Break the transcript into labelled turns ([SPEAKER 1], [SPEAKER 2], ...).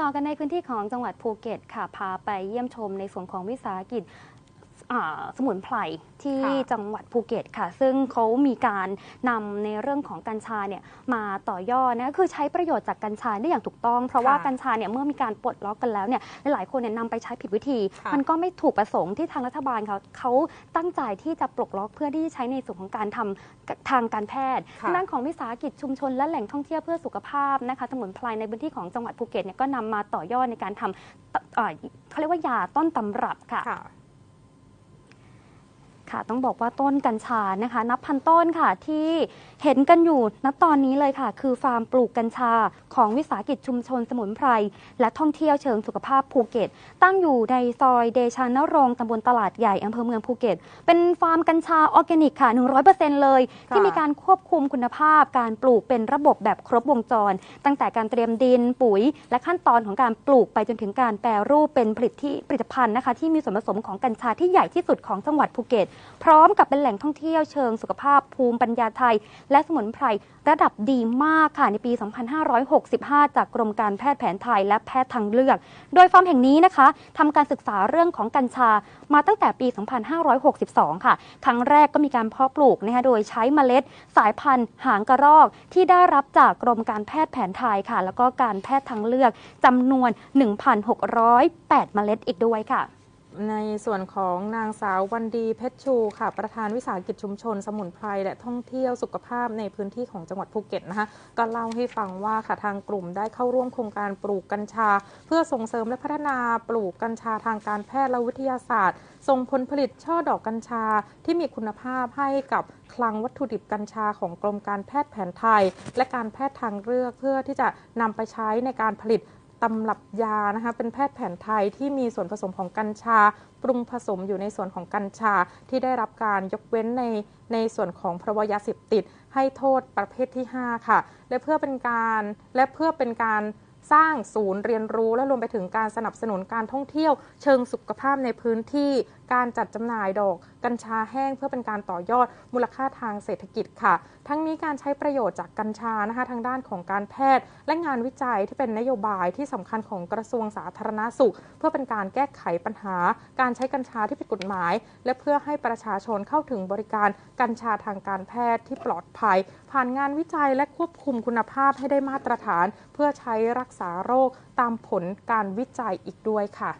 [SPEAKER 1] ต่อกันในพื้นที่ของจังหวัดภูเก็ตค่ะ พาไปเยี่ยมชมในส่วนของวิสาหกิจ สมุนไพรที่
[SPEAKER 2] ค่ะ
[SPEAKER 1] จังหวัดภูเก็ตค่ะ ซึ่งเขามีการนำในเรื่องของกัญชาเนี่ยมาต่อยอดนะคือใช้ประโยชน์จากกัญชาได้อย่างถูกต้อง เพราะว่า
[SPEAKER 2] ค่ะ
[SPEAKER 1] กัญชาเนี่ยเมื่อมีการปลดล็อกกันแล้วเนี่ยหลายๆคนเนี่ยนำไปใช้ผิดวิธี
[SPEAKER 2] ค่ะ
[SPEAKER 1] มันก็ไม่ถูกประสงค์ที่ทางรัฐบาลเขาเขาตั้งใจที่จะปลดล็อกเพื่อที่จะใช้ในส่วนของการทำทางการแพทย์
[SPEAKER 2] ค่ะ
[SPEAKER 1] ทางด้านของวิสาหกิจชุมชนและแหล่งท่องเที่ยวเพื่อสุขภาพนะคะสมุนไพรในพื้นที่ของจังหวัดภูเก็ตเนี่ยก็นำมาต่อยอดในการทำตเอ่อเขาเรียกว่ายาต้นตำรับค่ะ
[SPEAKER 2] ค่ะ
[SPEAKER 1] ค่ะ ต้องบอกว่าต้นกัญชานะคะ นับพันต้นค่ะที่เห็นกันอยู่ณตอนนี้เลยค่ะ คือฟาร์มปลูกกัญชาของวิสาหกิจชุมชนสมุนไพร และท่องเที่ยวเชิงสุขภาพภูเก็ต ตั้งอยู่ในซอยเดชานรงค์ตำบลตลาดใหญ่อำเภอเมืองภูเก็ต เป็นฟาร์มกัญชาออร์แกนิกค่ะ 100%เลย
[SPEAKER 2] ค่ะ
[SPEAKER 1] ที่มีการควบคุมคุณภาพ การปลูกเป็นระบบแบบครบวงจร ตั้งแต่การเตรียมดินปุ๋ย และขั้นตอนของการปลูกไปจนถึงการแปรรูปเป็นผลิตที่ผลิตภัณฑ์นะคะ ที่มีส่วนผสมของกัญชาที่ใหญ่ที่สุดของจังหวัดภูเก็ตพร้อมกับเป็นแหล่งท่องเที่ยวเชิงสุขภาพภูมิปัญญาไทย และสมุนไพรระดับดีมากค่ะในปี 2565 จากกรมการแพทย์แผนไทยและแพทย์ทางเลือก โดยฟาร์มแห่งนี้นะคะทำการศึกษาเรื่องของกัญชามาตั้งแต่ปี 2562 ค่ะ ครั้งแรกก็มีการเพาะปลูกนะคะโดยใช้เมล็ดสายพันธุ์หางกระรอก ที่ได้รับจากกรมการแพทย์แผนไทยค่ะ แล้วก็การแพทย์ทางเลือกจำนวน 1,608 เมล็ดอีกด้วยค่ะ
[SPEAKER 2] ในส่วนของนางสาววันดีเพชรชูค่ะ ประธานวิสาหกิจชุมชน สมุนไพรและท่องเที่ยวสุขภาพในพื้นที่ของจังหวัดภูเก็ตนะคะก็เล่าให้ฟังว่าค่ะทางกลุ่มได้เข้าร่วมโครงการปลูกกัญชา เพื่อส่งเสริมและพัฒนาปลูกกัญชาทางการแพทย์และวิทยาศาสตร์ ส่งผลผลิตช่อดอกกัญชาที่มีคุณภาพให้กับคลังวัตถุดิบกัญชาของกรมการแพทย์แผนไทย และการแพทย์ทางเลือกเพื่อที่จะนำไปใช้ในการผลิต ตำรับยานะคะเป็นแพทย์แผนไทยที่มีส่วนผสมของกัญชา ปรุงผสมอยู่ในส่วนของกัญชาที่ได้รับการยกเว้นในในส่วนของพรบยาเสพติด ให้โทษประเภทที่ 5 ค่ะ และเพื่อเป็นการและเพื่อเป็นการ สร้างศูนย์เรียนรู้และรวมไปถึงการสนับสนุนการท่องเที่ยว เชิงสุขภาพในพื้นที่ การจัดจำหน่ายดอก กัญชาแห้งเพื่อเป็นการต่อยอดมูลค่าทางเศรษฐกิจค่ะ ทั้งนี้การใช้ประโยชน์จากกัญชานะคะทางด้านของการแพทย์ และงานวิจัยที่เป็นนโยบายที่สำคัญของกระทรวงสาธารณสุข เพื่อเป็นการแก้ไขปัญหา การใช้กัญชาที่ผิดกฎหมาย และเพื่อให้ประชาชนเข้าถึงบริการกัญชาทางการแพทย์ที่ปลอดภัย ผ่านงานวิจัยและควบคุมคุณภาพให้ได้มาตรฐาน เพื่อใช้รักษาโรคตามผลการวิจัยอีกด้วยค่ะ